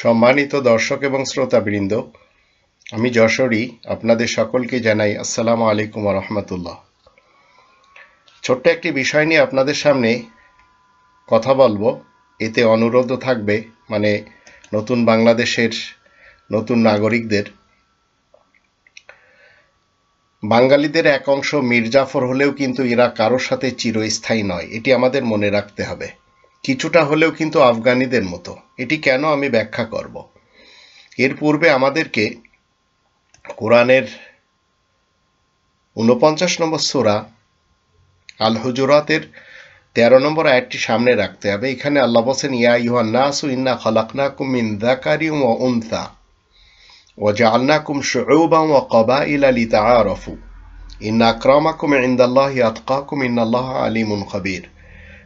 সম্মানিত দর্শক এবং শ্রোতাবৃন্দ, আমি যশোরী, আপনাদের সকলকে জানাই আসসালামু আলাইকুম রহমতুল্লাহ। ছোট্ট একটি বিষয় নিয়ে আপনাদের সামনে কথা বলব। এতে অনুরোধও থাকবে মানে নতুন বাংলাদেশের নতুন নাগরিকদের। বাঙালিদের এক অংশ মির্জাফর হলেও কিন্তু এরা কারোর সাথে চিরস্থায়ী নয়, এটি আমাদের মনে রাখতে হবে। কিছুটা হলেও কিন্তু আফগানিদের মতো। এটি কেন আমি ব্যাখ্যা করব? এর পূর্বে আমাদেরকে কোরআনের উনপঞ্চাশ নম্বর সোরা আল হুজুরাতের তেরো নম্বর আয়াতটি সামনে রাখতে হবে। এখানে আল্লাহ বলছেন, ইয়া ইউহান নাসু ইন্না খলাকনাকুম মিন যাকারি ওয়া উনসা ওয়া জাআলনাকুম শুউবান ওয়া ক্বাবাইলা লিতাআরাফু। ইন্না আকরামাকুম ইনদাল্লাহি আতকাকুম, ইন্নাল্লাহা আলিমুন খাবীর।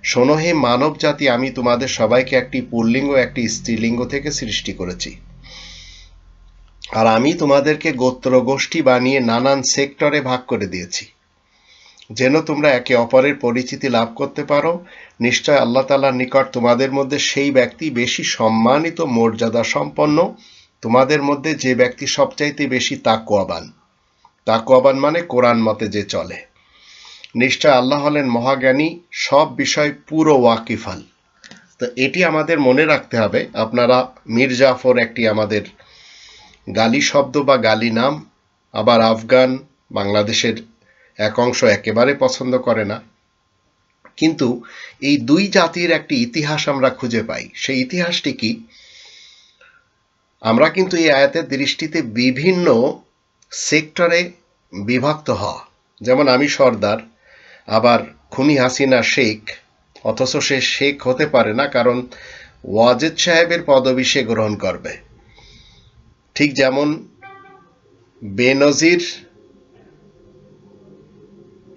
শোনো হে মানব জাতি, আমি তোমাদের সবাইকে একটি পুল্লিঙ্গ, একটি স্ত্রীলিঙ্গ থেকে সৃষ্টি করেছি। আর আমি তোমাদেরকে গোত্র গোষ্ঠী বানিয়ে নানান সেক্টরে ভাগ করে দিয়েছি। যেন তোমরা একে অপরের পরিচিতি লাভ করতে পারো, নিশ্চয় আল্লাহ তালার নিকট তোমাদের মধ্যে সেই ব্যক্তি বেশি সম্মানিত মর্যাদা সম্পন্ন তোমাদের মধ্যে যে ব্যক্তি সবচাইতে বেশি তাকুয়াবান। তাকুয়াবান মানে কোরআন মতে যে চলে। নিশ্চয় আল্লাহ হলেন মহাজ্ঞানী, সব বিষয় পুরো ওয়াকিফাল। তো এটি আমাদের মনে রাখতে হবে। আপনারা মীর জাফর একটি আমাদের গালি শব্দ বা গালি নাম, আবার আফগান, বাংলাদেশের এক অংশ একেবারে পছন্দ করে না। কিন্তু এই দুই জাতির একটি ইতিহাস আমরা খুঁজে পাই। সেই ইতিহাসটি কি? আমরা কিন্তু এই আয়াতের দৃষ্টিতে বিভিন্ন সেক্টরে বিভক্ত হওয়া। যেমন আমি সর্দার আবার খুনি হাসিনা শেখ, অথচ সে শেখ হতে পারে না কারণ ওয়াজেদ সাহেবের পদবি সে গ্রহণ করবে। ঠিক যেমন বেনজির,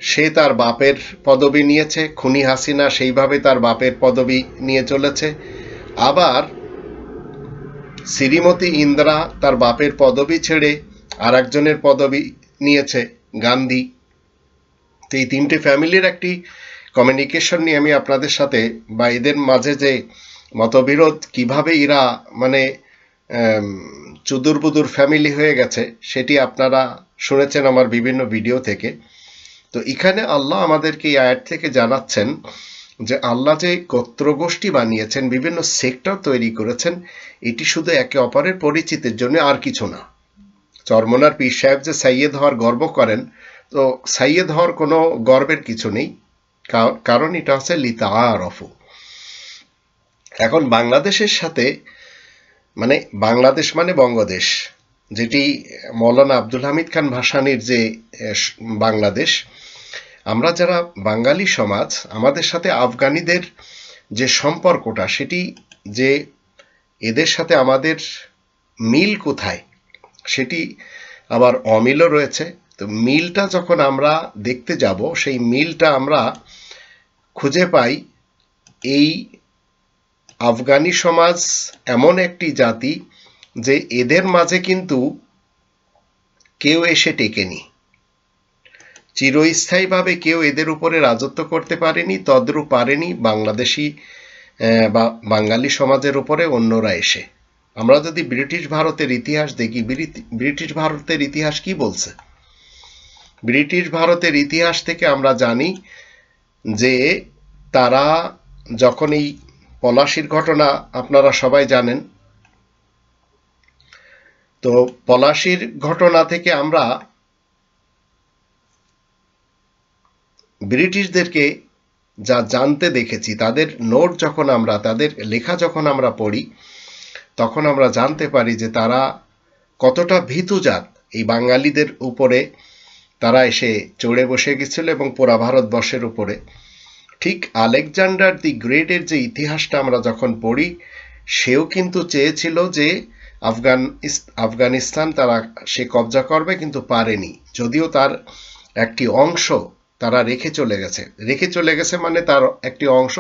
সে তার বাপের পদবি নিয়েছে, খুনি হাসিনা সেইভাবে তার বাপের পদবি নিয়ে চলেছে। আবার শ্রীমতী ইন্দ্রা তার বাপের পদবি ছেড়ে আর একজনের পদবি নিয়েছে, গান্ধী। তো এই তিনটে ফ্যামিলির একটি কমিউনিকেশন নিয়ে আমি আপনাদের সাথে বা এদের মাঝে যে মতবিরোধ, কীভাবে এরা মানে চুদুর ফ্যামিলি হয়ে গেছে, সেটি আপনারা শুনেছেন আমার বিভিন্ন ভিডিও থেকে। তো এখানে আল্লাহ আমাদেরকে এই আয়াত থেকে জানাচ্ছেন যে আল্লাহ যে গোত্রগোষ্ঠী বানিয়েছেন, বিভিন্ন সেক্টর তৈরি করেছেন, এটি শুধু একে অপরের পরিচিতির জন্য আর কিছু না। চরমনার পীর সাহেব যে সাইয়েদ হওয়ার গর্ব করেন তো সাইয়েদ হওয়ার কোনো গর্বের কিছু নেই কারণ এটা হচ্ছে লিতা রফু এখন বাংলাদেশের সাথে মানে বাংলাদেশ মানে বঙ্গদেশ, যেটি মৌলানা আব্দুল হামিদ খান ভাসানির যে বাংলাদেশ, আমরা যারা বাঙালি সমাজ, আমাদের সাথে আফগানিদের যে সম্পর্কটা, সেটি যে এদের সাথে আমাদের মিল কোথায়, সেটি আবার অমিলও রয়েছে। তো মিলটা যখন আমরা দেখতে যাব, সেই মিলটা আমরা খুঁজে পাই এই আফগানি সমাজ এমন একটি জাতি যে এদের মাঝে কিন্তু কেউ এসে টেকেনি। চিরস্থায়ীভাবে কেউ এদের উপরে রাজত্ব করতে পারেনি, তদ্রূপ পারেনি, বাংলাদেশি বা বাঙালি সমাজের উপরে অন্যরা এসে। আমরা যদি ব্রিটিশ ভারতের ইতিহাস দেখি ব্রিটিশ ভারতের ইতিহাস কি বলছে? ব্রিটিশ ভারতের ইতিহাস থেকে আমরা জানি যে তারা যখন এই পলাশির ঘটনা আপনারা সবাই জানেন, তো পলাশির ঘটনা থেকে আমরা ব্রিটিশদেরকে যা জানতে দেখেছি, তাদের নোট যখন আমরা, তাদের লেখা যখন আমরা পড়ি, তখন আমরা জানতে পারি যে তারা কতটা ভীতুজাত এই বাঙালিদের উপরে তারা এসে চড়ে বসে গেছিল এবং পুরা ভারতবর্ষের উপরে। ঠিক আলেকজান্ডার দি গ্রেটের যে ইতিহাসটা আমরা যখন পড়ি, সেও কিন্তু চেয়েছিল যে আফগান আফগানিস্তান তারা সে কবজা করবে কিন্তু পারেনি। যদিও তার একটি অংশ তারা রেখে চলে গেছে। রেখে চলে গেছে মানে তার একটি অংশ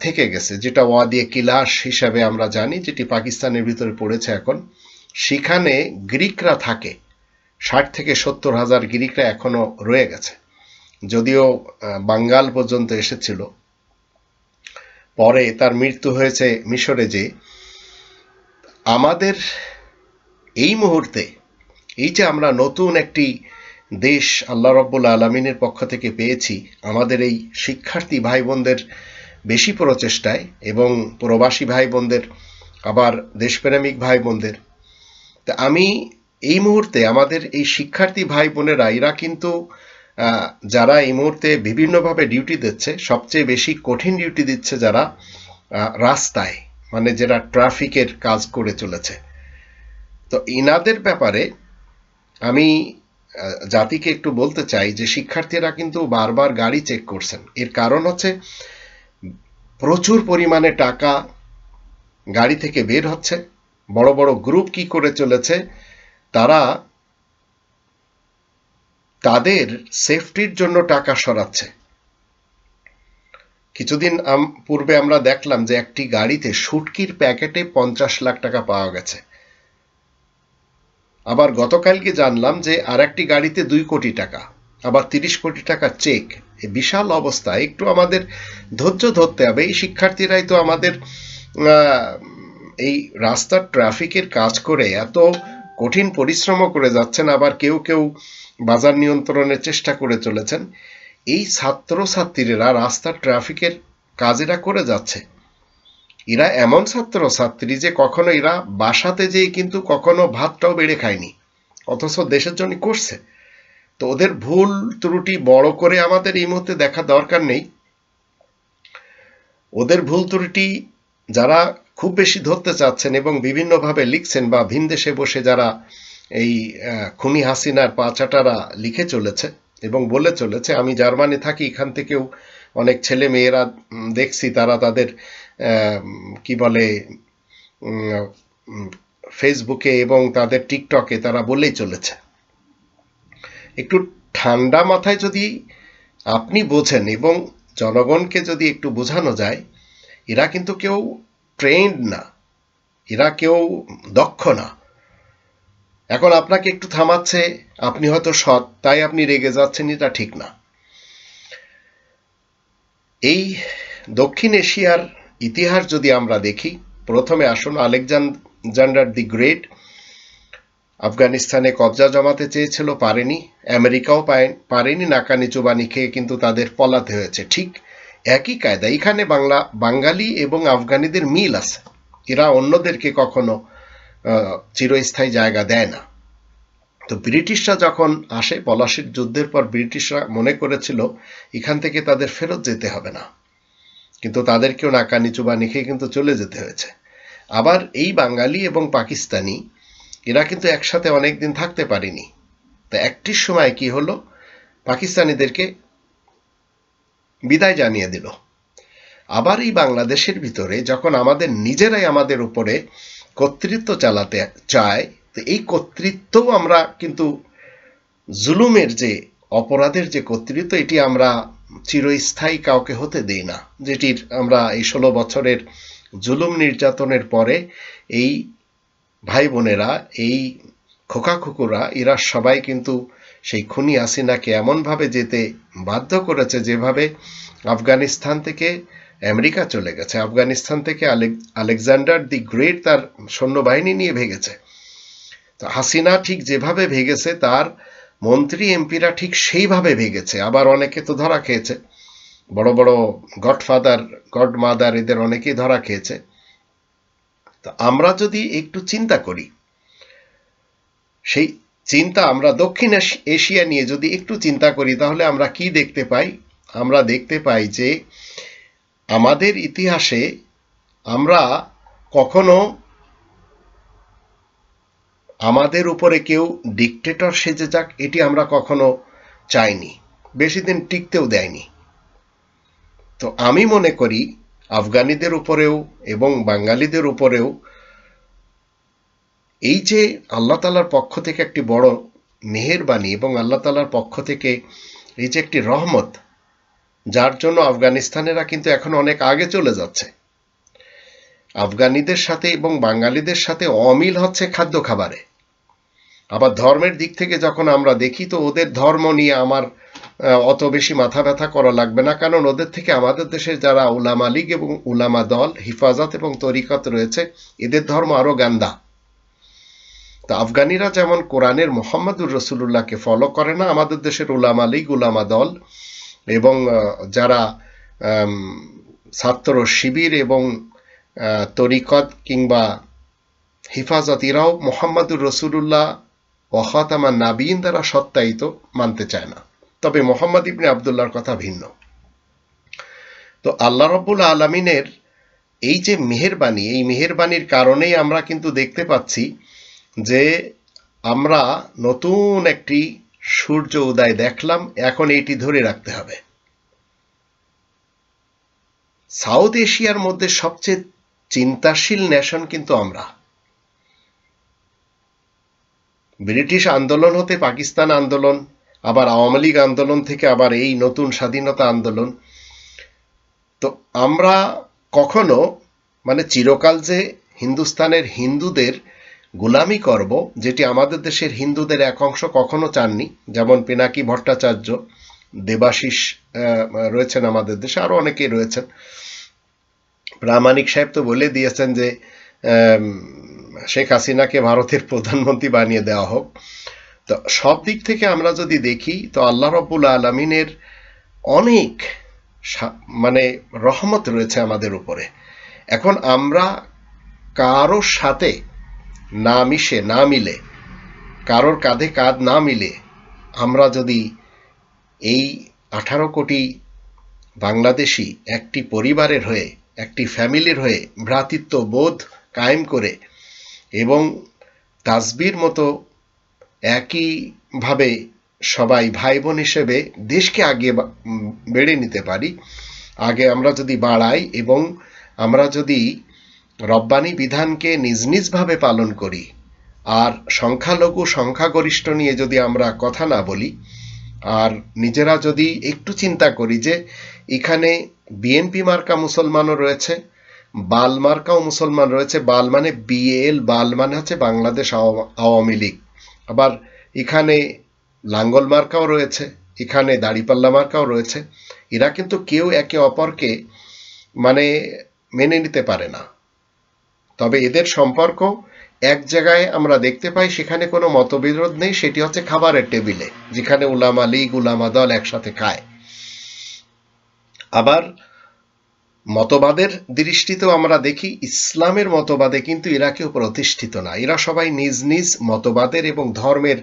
থেকে গেছে, যেটা ওয়াদিয়ে কিলাস হিসাবে আমরা জানি, যেটি পাকিস্তানের ভিতরে পড়েছে এখন। সেখানে গ্রিকরা থাকে। ষাট থেকে সত্তর হাজার গিরিকরা এখনও রয়ে গেছে। যদিও বাঙ্গাল পর্যন্ত এসেছিল। পরে তার মৃত্যু হয়েছে মিশরে যে আমাদের এই মুহূর্তে এই যে আমরা নতুন একটি দেশ আল্লাহ রব্বুল আলমিনের পক্ষ থেকে পেয়েছি, আমাদের এই শিক্ষার্থী ভাই বোনদের বেশি প্রচেষ্টায় এবং প্রবাসী ভাই বোনদের আবার দেশপ্রেমিক ভাই বোনদের তা আমি এই মুহূর্তে আমাদের এই শিক্ষার্থী ভাই বোনেরা, এরা কিন্তু যারা এই মুহূর্তে বিভিন্নভাবে ডিউটি দিচ্ছে, সবচেয়ে বেশি কঠিন ডিউটি দিচ্ছে যারা রাস্তায় মানে যারা ট্রাফিকের কাজ করে চলেছে। তো ইনাদের ব্যাপারে আমি জাতিকে একটু বলতে চাই যে শিক্ষার্থীরা কিন্তু বারবার গাড়ি চেক করছেন। এর কারণ হচ্ছে, প্রচুর পরিমাণে টাকা গাড়ি থেকে বের হচ্ছে, বড় বড় গ্রুপ কি করে চলেছে তারা তাদের সেফটির জন্য টাকা সরাচ্ছে। কিছুদিন পূর্বে আমরা দেখলাম যে একটি গাড়িতে শুটকির প্যাকেটে পঞ্চাশ লাখ টাকা পাওয়া গেছে। আবার গতকালকে জানলাম যে আর একটি গাড়িতে দুই কোটি টাকা, আবার তিরিশ কোটি টাকা চেক। এই বিশাল অবস্থায় একটু আমাদের ধৈর্য ধরতে হবে। এই শিক্ষার্থীরাই তো আমাদের এই রাস্তার ট্রাফিকের কাজ করে। এত কঠিন পরিশ্রমও করে যাচ্ছেন, আবার কেউ কেউ বাজার নিয়ন্ত্রণের চেষ্টা করে চলেছেন। এই ছাত্র ছাত্রীরা রাস্তার ট্রাফিকের কাজেরা করে যাচ্ছে। এরা এমন ছাত্র ছাত্রী যে কখনো এরা বাসাতে যেয়ে কিন্তু কখনো ভাতটাও বেড়ে খায়নি, অথচ দেশের জন্য করছে। তো ওদের ভুল ত্রুটি বড় করে আমাদের এই মুহূর্তে দেখা দরকার নেই। ওদের ভুল ত্রুটি যারা খুব বেশি ধরতে চাচ্ছেন এবং বিভিন্নভাবে লিখছেন বা ভিন দেশে বসে যারা এই খুনি হাসিনার পাচাটারা লিখে চলেছে এবং বলে চলেছে, আমি জার্মানি থাকি, এখান থেকেও অনেক ছেলে মেয়েরা দেখছি, তারা তাদের কি বলে ফেসবুকে এবং তাদের টিকটকে তারা বলেই চলেছে। একটু ঠান্ডা মাথায় যদি আপনি বোঝেন এবং জনগণকে যদি একটু বোঝানো যায়, এরা কিন্তু কেউ ট্রেন্ড না, এরা কেউ দক্ষ না। এখন আপনাকে একটু থামাচ্ছে, আপনি হয়তো সৎ, তাই আপনি রেগে যাচ্ছেন, এটা ঠিক না। এই দক্ষিণ এশিয়ার ইতিহাস যদি আমরা দেখি, প্রথমে আসুন আলেকজান্ডার দি গ্রেট। আফগানিস্তানে কবজা জমাতে চেয়েছিল, পারেনি। আমেরিকাও পারেনি, নাকানি চুবানি খেয়ে, কিন্তু তাদের পলাতে হয়েছে, ঠিক? একই কায়দা। এখানে বাংলা, বাঙালি এবং আফগানিদের মিল আছে। এরা অন্যদেরকে কখনো চিরস্থায়ী জায়গা দেয় না। তো ব্রিটিশরা যখন আসে, পলাশির যুদ্ধের পর ব্রিটিশরা মনে করেছিল, এখান থেকে তাদের ফেরত যেতে হবে না। কিন্তু তাদেরকেও নাকানি চুবানি খেয়ে কিন্তু চলে যেতে হয়েছে। আবার এই বাঙালি এবং পাকিস্তানি, এরা কিন্তু একসাথে অনেক দিন থাকতে পারেনি। তা একটির সময় কি হলো? পাকিস্তানিদেরকে বিদায় জানিয়ে দিল। আবার এই বাংলাদেশের ভিতরে যখন আমাদের নিজেরাই আমাদের উপরে কর্তৃত্ব চালাতে চায়, তো এই কর্তৃত্বও আমরা কিন্তু জুলুমের যে, অপরাধের যে কর্তৃত্ব, এটি আমরা চিরস্থায়ী কাউকে হতে দেই না। যেটির আমরা এই ষোলো বছরের জুলুম নির্যাতনের পরে এই ভাই বোনেরা, এই খোকা খুকুরা, এরা সবাই কিন্তু সেই খুনি হাসিনাকে এমনভাবে যেতে বাধ্য করেছে যেভাবে আফগানিস্তান থেকে আমেরিকা চলে গেছে। আফগানিস্তান থেকে আলেক- আলেকজান্ডার দি গ্রেট তার সৈন্যবাহিনী নিয়ে ভেগেছে। তো হাসিনা ঠিক যেভাবে ভেগেছে, তার মন্ত্রী, এমপিরা ঠিক সেইভাবে ভেগেছে। আবার অনেকে তো ধরা খেয়েছে। বড় বড় গডফাদার, গডমাদার এদের অনেকেই ধরা খেয়েছে। তো আমরা যদি একটু চিন্তা করি, সেই চিন্তা আমরা দক্ষিণ এশ- এশিয়া নিয়ে যদি একটু চিন্তা করি, তাহলে আমরা কি দেখতে পাই? আমরা দেখতে পাই যে আমাদের ইতিহাসে আমরা কখনো আমাদের উপরে কেউ ডিকটেটর সেজে যাক, এটি আমরা কখনো চাইনি। বেশি দিন টিকতেও দেয়নি। তো আমি মনে করি, আফগানিদের উপরেও এবং বাঙালিদের উপরেও এই যে আল্লাহ তালার পক্ষ থেকে একটি বড় মেহেরবানি এবং আল্লাহ তালার পক্ষ থেকে এই যে একটি রহমত, যার জন্য আফগানিস্তানেরা কিন্তু এখন অনেক আগে চলে যাচ্ছে। আফগানিদের সাথে এবং বাঙালিদের সাথে অমিল হচ্ছে খাদ্য খাবারে। আবার ধর্মের দিক থেকে যখন আমরা দেখি, তো ওদের ধর্ম নিয়ে আমার অত বেশি মাথা ব্যথা করা লাগবে না, কারণ ওদের থেকে আমাদের দেশের যারা উলামা লীগ এবং উলামা দল, হিফাজত এবং তরিকত রয়েছে, এদের ধর্ম আরও গান্দা। তো আফগানিরা যেমন কোরআনের মোহাম্মদুর রসুল্লাহকে ফলো করে না, আমাদের দেশের উলামা লীগ, উলামা দল এবং যারা ছাত্র শিবির এবং তরিকত কিংবা হিফাজত, এরাও মোহাম্মদুর রসুল্লাহ ওয়াখাতামা নাবিন দ্বারা সত্যায়িত মানতে চায় না। তবে মোহাম্মদ ইবনে আবদুল্লাহর কথা ভিন্ন। তো আল্লাহ রব্বুল আলমিনের এই যে মেহেরবানি, এই মেহেরবানির কারণেই আমরা কিন্তু দেখতে পাচ্ছি যে আমরা নতুন একটি সূর্য উদয় দেখলাম, এখন এটি ধরে রাখতে হবে। সাউথ এশিয়ার মধ্যে সবচেয়ে চিন্তাশীল নেশন কিন্তু আমরা। ব্রিটিশ আন্দোলন হতে পাকিস্তান আন্দোলন, আবার আওয়ামী লীগ আন্দোলন থেকে আবার এই নতুন স্বাধীনতা আন্দোলন। তো আমরা কখনো মানে চিরকাল যে হিন্দুস্তানের হিন্দুদের গোলামি করব, যেটি আমাদের দেশের হিন্দুদের এক অংশ কখনো চাননি, যেমন পিনাকি ভট্টাচার্য, দেবাশিস রয়েছেন আমাদের দেশে আরও অনেকেই রয়েছেন। প্রামাণিক সাহেব তো বলে দিয়েছেন যে শেখ হাসিনাকে ভারতের প্রধানমন্ত্রী বানিয়ে দেওয়া হোক। তো সব দিক থেকে আমরা যদি দেখি, তো আল্লাহ রব্বুল আলমিনের অনেক মানে রহমত রয়েছে আমাদের উপরে। এখন আমরা কারোর সাথে না মিশে, না মিলে। কারোর কাঁধে কাঁধ না মিলে, আমরা যদি এই আঠারো কোটি বাংলাদেশি একটি পরিবারের হয়ে, একটি ফ্যামিলির হয়ে ভ্রাতৃত্ব বোধ কায়েম করে এবং তাসবির মতো একইভাবে সবাই ভাই বোন হিসেবে দেশকে আগে বেড়ে নিতে পারি, আগে আমরা যদি বাড়াই এবং আমরা যদি রব্বানি বিধানকে নিজ নিজভাবে পালন করি। আর সংখ্যালঘু সংখ্যাগরিষ্ঠ নিয়ে যদি আমরা কথা না বলি, আর নিজেরা যদি একটু চিন্তা করি যে, এখানে বিএনপি মার্কা মুসলমানও রয়েছে, বাল মার্কাও মুসলমান রয়েছে, বাল মানে বিএল, বাল মানে হচ্ছে বাংলাদেশ আওয়ামী লীগ। আবার এখানে লাঙ্গল মার্কাও রয়েছে, এখানে দাড়িপাল্লা মার্কাও রয়েছে। এরা কিন্তু কেউ একে অপরকে মানে মেনে নিতে পারে না। তবে এদের সম্পর্ক এক জায়গায় আমরা দেখতে পাই, সেখানে কোনো মতবিরোধ নেই। সেটি হচ্ছে খাবারের টেবিলে, যেখানে উলামা লীগ, উলামা দল একসাথে খায়। আবার মতবাদের দৃষ্টিতেও আমরা দেখি, ইসলামের মতবাদে কিন্তু এরা কেউ প্রতিষ্ঠিত না। এরা সবাই নিজ নিজ মতবাদের এবং ধর্মের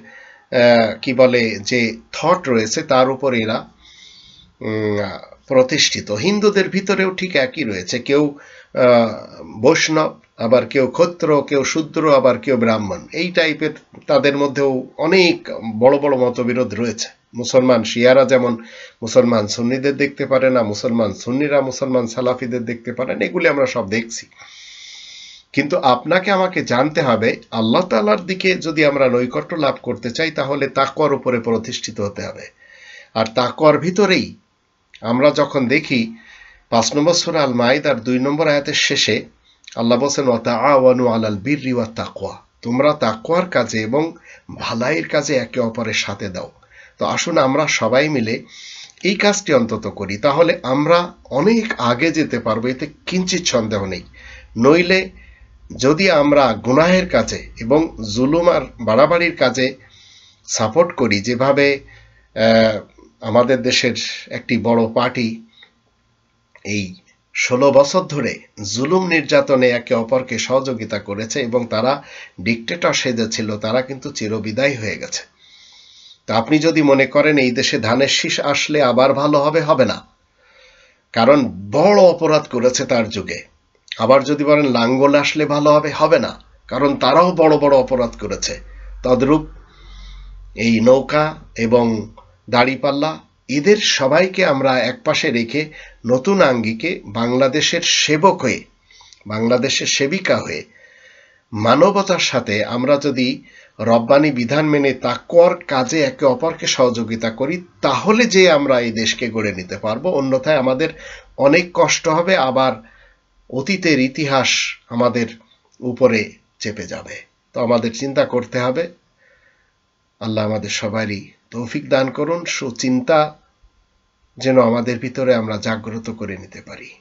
কি বলে, যে থট রয়েছে, তার উপর এরা প্রতিষ্ঠিত। হিন্দুদের ভিতরেও ঠিক একই রয়েছে। কেউ বৈষ্ণব আবার কেউ ক্ষত্র, কেউ শূদ্র, আবার কেউ ব্রাহ্মণ। এই টাইপের তাদের মধ্যেও অনেক বড় বড় মতবিরোধ রয়েছে। মুসলমান শিয়ারা যেমন মুসলমান সুন্নিদের দেখতে পারে না, মুসলমান সুন্নিরা মুসলমান সালাফিদের দেখতে পারেন এগুলি আমরা সব দেখছি। কিন্তু আপনাকে আমাকে জানতে হবে, আল্লাহ তালার দিকে যদি আমরা নৈকট্য লাভ করতে চাই, তাহলে তাকর উপরে প্রতিষ্ঠিত হতে হবে। আর তাকর ভিতরেই আমরা যখন দেখি, পাঁচ নম্বর সুরা আল মাইদার দুই নম্বর আয়াতের শেষে আল্লাহ বলছেন ওয়াতা আওয়ানু আলাল বীর রিওয়া তাকোয়া তোমরা তাকোয়ার কাজে এবং ভালাইয়ের কাজে একে অপরের সাথে দাও। তো আসুন আমরা সবাই মিলে এই কাজটি অন্তত করি। তাহলে আমরা অনেক আগে যেতে পারব, এতে কিঞ্চিত সন্দেহ নেই। নইলে যদি আমরা গুনাহের কাজে এবং জুলুম আর বাড়াবাড়ির কাজে সাপোর্ট করি, যেভাবে আমাদের দেশের একটি বড় পার্টি, এই ষোলো বছর ধরে জুলুম নির্যাতনে একে অপরকে সহযোগিতা করেছে এবং তারা ডিকটেটর সেজেছিল তারা কিন্তু চিরবিদায় হয়ে গেছে। তা আপনি যদি মনে করেন, এই দেশে ধানের শীষ আসলে আবার ভালো হবে হবে না। কারণ বড় অপরাধ করেছে তার যুগে। আবার যদি বলেন, লাঙ্গল আসলে ভালো হবে হবে না। কারণ তারাও বড় বড় অপরাধ করেছে। তদ্রূপ এই নৌকা এবং দাড়িপাল্লা এদের সবাইকে আমরা একপাশে রেখে নতুন আঙ্গিকে বাংলাদেশের সেবক হয়ে, বাংলাদেশের সেবিকা হয়ে মানবতার সাথে আমরা যদি রব্বানি বিধান মেনে তাকওয়ার কাজে একে অপরকে সহযোগিতা করি, তাহলে যে আমরা এই দেশকে গড়ে নিতে পারব। অন্যথায় আমাদের অনেক কষ্ট হবে, আবার অতীতের ইতিহাস আমাদের উপরে চেপে যাবে। তো আমাদের চিন্তা করতে হবে। আল্লাহ আমাদের সবারই তৌফিক দান করুন। সুচিন্তা যেন আমাদের ভিতরে আমরা জাগ্রত করে নিতে পারি।